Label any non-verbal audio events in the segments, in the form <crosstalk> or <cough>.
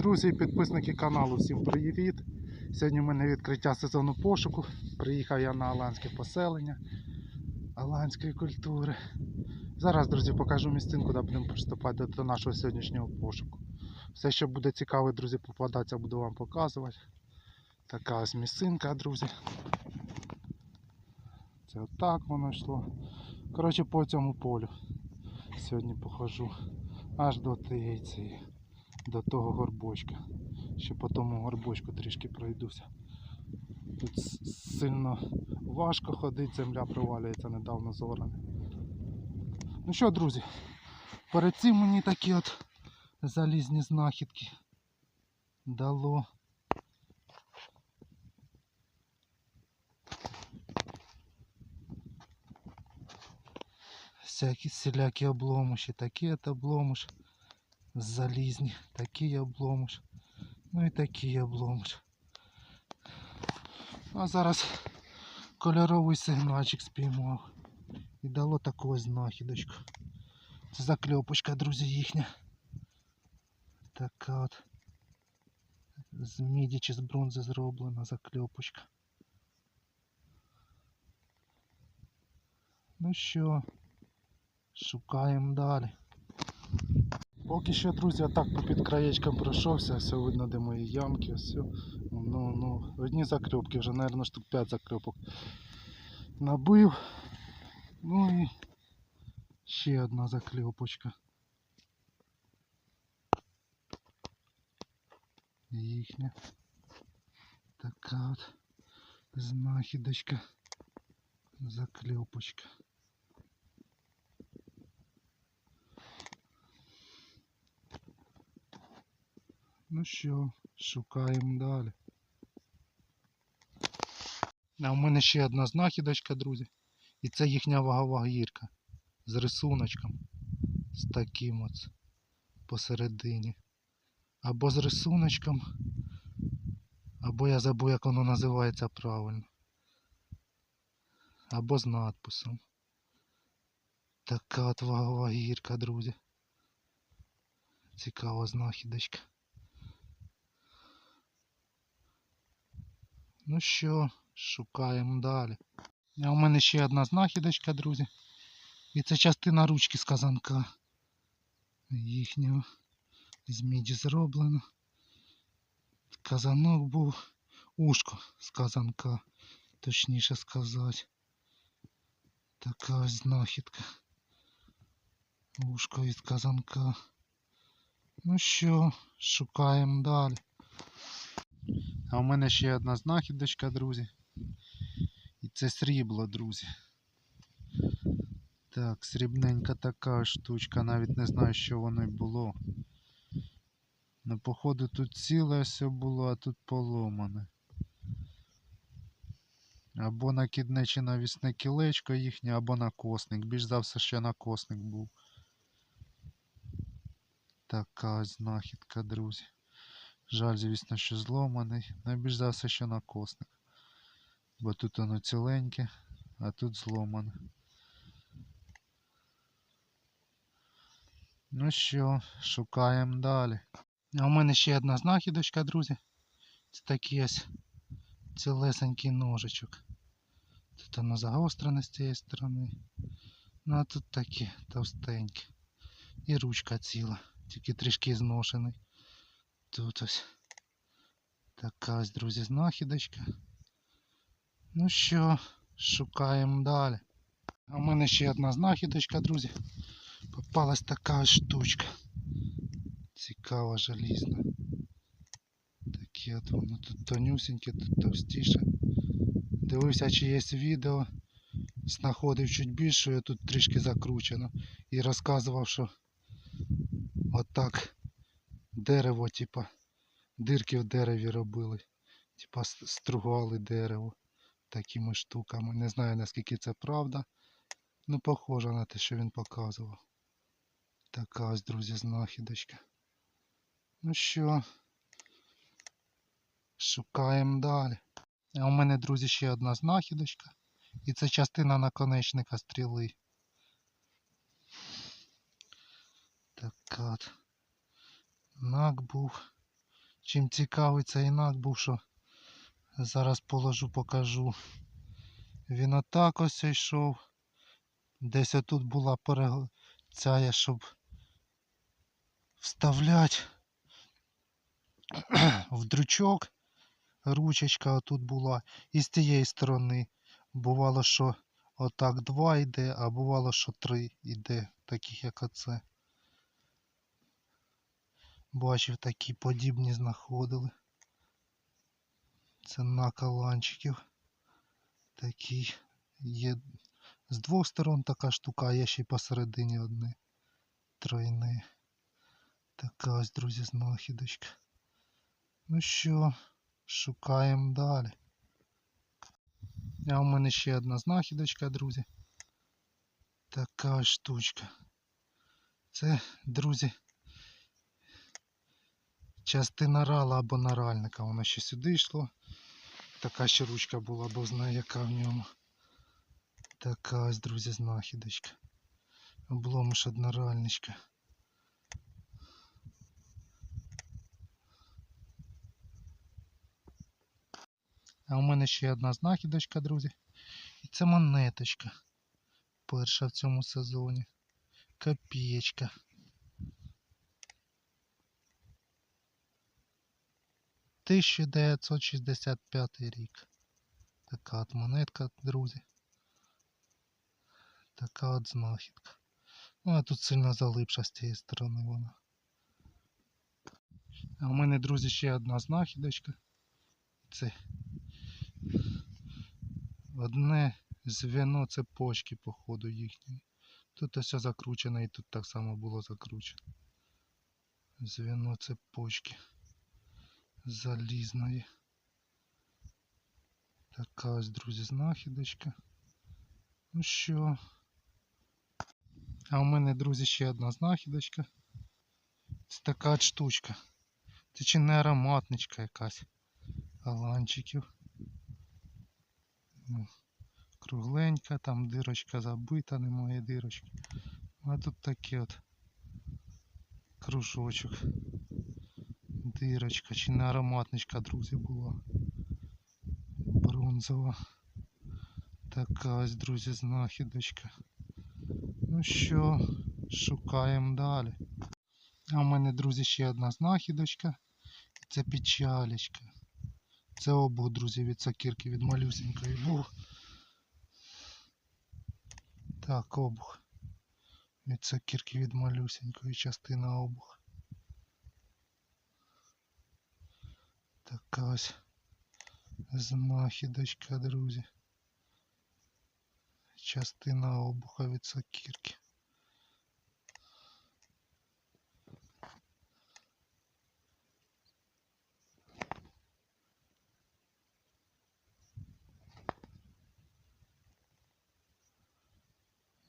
Друзі і підписники каналу, всім привіт! Сьогодні в мене відкриття сезону пошуку. Приїхав я на аланське поселення аланської культури. Зараз, друзі, покажу місцинку, де будемо приступати до, нашого сьогоднішнього пошуку. Все, що буде цікаво, друзі, попадатися, буду вам показувати. Така ось місцинка, друзі. Це отак воно йшло. Коротше, по цьому полю сьогодні похожу аж до тієї цієї до того горбочка. Ще по тому горбочку трішки пройдуся. Тут сильно важко ходити, земля провалюється недавно зорана. Ну що, друзі, перед цим мені такі от залізні знахідки дало. Всякі всілякі обломуші, такі от обломуш залізні, такі обломуш. Ну і такі обломуш. А зараз кольоровий сигнальчик спіймав. І дало таку знахідочку. Це закльопочка, друзі, їхня. Така от. З міді чи з бронзи зроблена закльопочка. Ну що, шукаємо далі. Поки що, друзі, отак по під краєчком пройшовся, все видно, де мої ямки, все. Ну, ну, одні закльопки, вже, мабуть, штук 5 закльопок набив. Ну і ще одна закльопочка. Їхня. Така от знахідочка. Закльопочка. Ну що, шукаємо далі. А у мене ще одна знахідочка, друзі. І це їхня вагова гірка з рисуночком. З таким от посередині. Або з рисуночком, або я забув, як воно називається правильно. Або з надписом. Така от вагова гірка, друзі. Цікава знахідочка. Ну що, шукаємо далі. А у мене ще одна знахідочка, друзі. І це частина ручки з казанка. Їхнього з міді зроблено. Казанок був. Ушко з казанка, точніше сказати. Така ось знахідка. Ушко від казанка. Ну що, шукаємо далі. А у мене ще одна знахідочка, друзі. І це срібло, друзі. Так, срібненька така штучка, навіть не знаю, що воно й було. Ну, походу, тут ціле все було, а тут поломане. Або накидне чи навісне кілечко їхнє, або накосник. Більш за все, ще накосник був. Така знахідка, друзі. Жаль, звісно, що зломаний. Найбільш за все, що накосник. Бо тут воно ціленьке, а тут зломане. Ну що, шукаємо далі. А у мене ще одна знахідочка, друзі. Це такий ось цілесенький ножичок. Тут воно загострене з цієї сторони. Ну а тут такі товстенькі. І ручка ціла, тільки трішки зношений. Тут ось така ось, друзі, знахідочка. Ну що, шукаємо далі. А в мене ще одна знахідочка, друзі. Попалась така ось штучка. Цікава желізна. Такі от воно тут тонюсеньке, тут товстіше. Дивився, чи є відео. Знаходив чуть більше, тут трішки закручено. І розказував, що отак дерево, типа, дирки в дереві робили. Типа стругали дерево такими штуками. Не знаю наскільки це правда. Ну, похоже на те, що він показував. Така ось, друзі, знахідочка. Ну що, шукаємо далі. А у мене, друзі, ще одна знахідочка. І це частина наконечника стріли. Така от. Нак був. чим цікавий цей інак був, що зараз положу, покажу. Він отак ось йшов. Десь отут була перег... щоб вставляти <clears throat> в дрючок. Ручечка отут була. І з тієї сторони. Бувало, що отак два йде, а бувало, що три йде, таких як оце. Бачив, такі подібні знаходили. Це наколанчиків. Такий є з двох сторон така штука, а є ще й посередині одне. Тройне. Така ось, друзі, знахідочка. Ну що, шукаємо далі. А у мене ще одна знахідочка, друзі. Така штучка. Це, друзі, частина рала або наральника. Воно ще сюди йшло. Така ще ручка була, бо знає, яка в ньому. Така ось, друзі, знахідочка. Обломиш одноральничка. А у мене ще одна знахідочка, друзі. І це монеточка. Перша в цьому сезоні. Копієчка. Тисяча 965 рік. Така от монетка, друзі. Така от знахідка. Ну, а тут сильно залипша з цієї сторони вона. А у мене, друзі, ще одна знахідочка. Це одне зв'яно цепочки, походу, їхньої. Тут все закручено і тут так само було закручено. Зв'яно цепочки залізної. Така ось, друзі, знахідочка. Ну що? А у мене, друзі, ще одна знахідочка. Це така штучка. Це чи не ароматничка якась. Аланчиків. Ну, Кругленька, там дирочка забита, немає дирочки. А тут таке от кружочок. Дирочка, чи не ароматничка, друзі, була. Бронзова. Така ось, друзі, знахідочка. Ну що, шукаємо далі. А у мене, друзі, ще одна знахідочка. Це печалечка. Це обух, друзі, від сокирки, від малюсенької був. Так, обух. Від сокирки від малюсенької частина обух. Така ось знахідочка, друзі. Частина обуха від сокирки.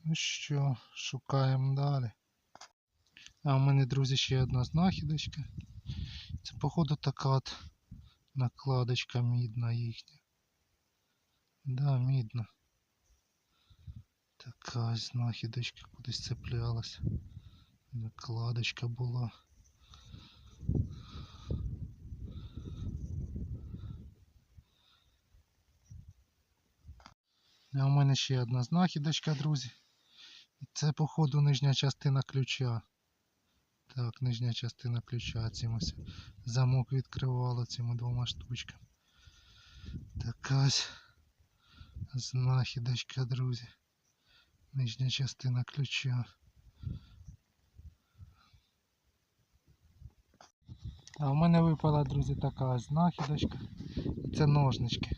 Ну що, шукаємо далі. А у мене, друзі, ще одна знахідочка. Це, походу, така от накладочка мідна їхня. Да, мідна. Така знахідочка кудись цеплялась. Накладочка була. А у мене ще одна знахідочка, друзі. Це, походу, нижня частина ключа. Так, нижня частина ключа. Цим ось замок відкривало цими двома штучками. Така ось знахідочка, друзі. Нижня частина ключа. А в мене випала, друзі, така знахідочка. Це ножнички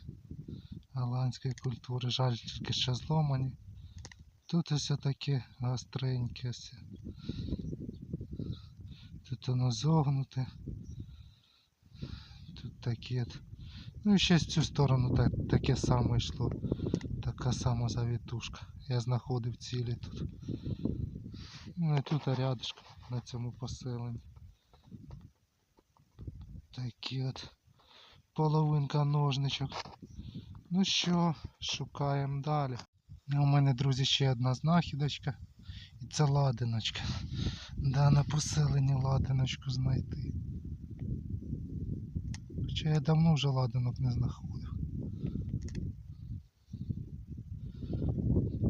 голландської культури. Жаль, тільки що зломані. Тут ось таке гостреньке. ось. Тут воно зогнуте. Тут таке. Ну і ще з цю сторону так, таке саме йшло. Така сама завітушка. Я знаходив цілі тут. Ну і тут рядышком на цьому поселенні. Такі от половинка ножничок. Ну що, шукаємо далі. У мене, друзі, ще одна знахідочка. І це ладиночка. Да, на поселенні ладиночку знайти. Хоча я давно вже ладанок не знаходив.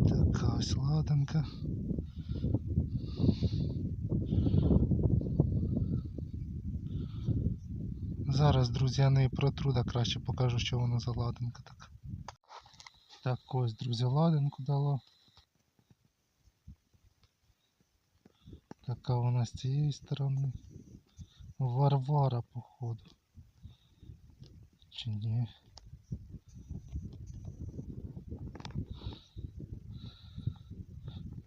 Така ось ладанка. Зараз, друзі, я неї протру, да краще покажу, що воно за ладанка така. Так ось, друзі, ладанку дало. Така вона з цієї сторони. Варвара, походу. Чи ні?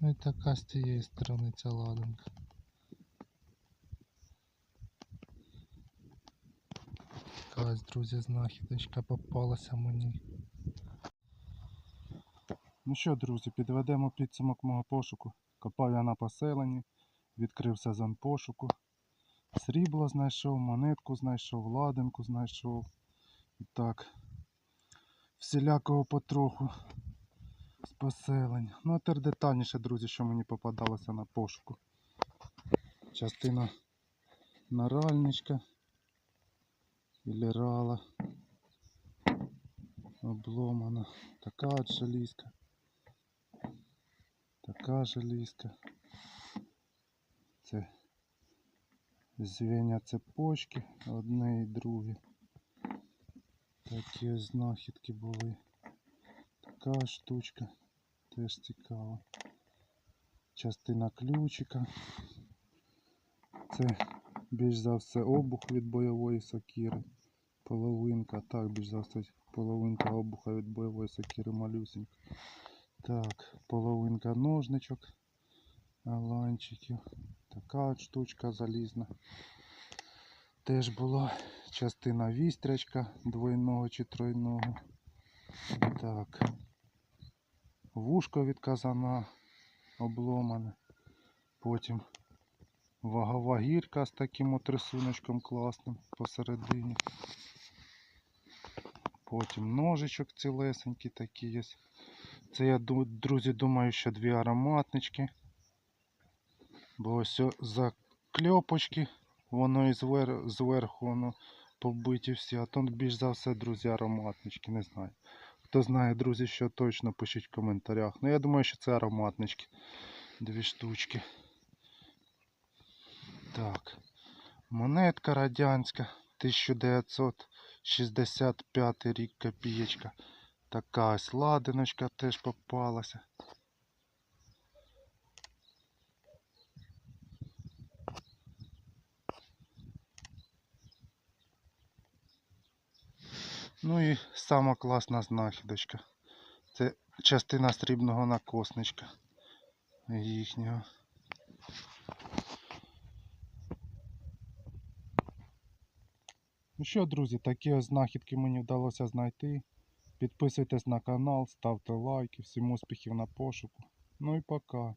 Ну і така з цієї сторони ця ладанка. Якась, друзі, знахідочка попалася мені. Ну що, друзі, підведемо підсумок мого пошуку. Копав я на поселенні, відкрив сезон пошуку. Срібло знайшов, монетку знайшов, ладинку знайшов. І так. Всілякого потроху з поселення. Ну а тепер детальніше, друзі, що мені попадалося на пошуку. Частина наральничка. Или рала. Обломана. Така от желізка. Така желізка. Це звіння цепочки, одне і друге. Такі знахідки були. Така штучка. Теж цікава. Частина ключика. Це більш за все обух від бойової сокири. Половинка, так, більш за все половинка обуха від бойової сокири малюсенька. Так, половинка ножничок, аланчиків. Така штучка залізна. Теж була частина вістрячка двойного чи тройного. Так. Вушко від казана обломане. Потім вагова гірка з таким от рисуночком класним посередині. Потім ножичок цілесенький такий є. Це я, друзі, думаю, що дві ароматнички. Бо ось закльопочки, воно і звер, зверху воно побиті всі, а тут більш за все, друзі, ароматнички, не знаю. Хто знає, друзі, що точно пишіть в коментарях. Ну я думаю, що це ароматнички. Дві штучки. Так. Монетка радянська 1965 рік копієчка. Така ось ладиночка теж попалася. Ну і сама класна знахідочка. Це частина срібного накосничка їхнього. Ну що, друзі, такі ось знахідки мені вдалося знайти. Підписуйтесь на канал, ставте лайки, всім успіхів на пошуку. Ну і пока.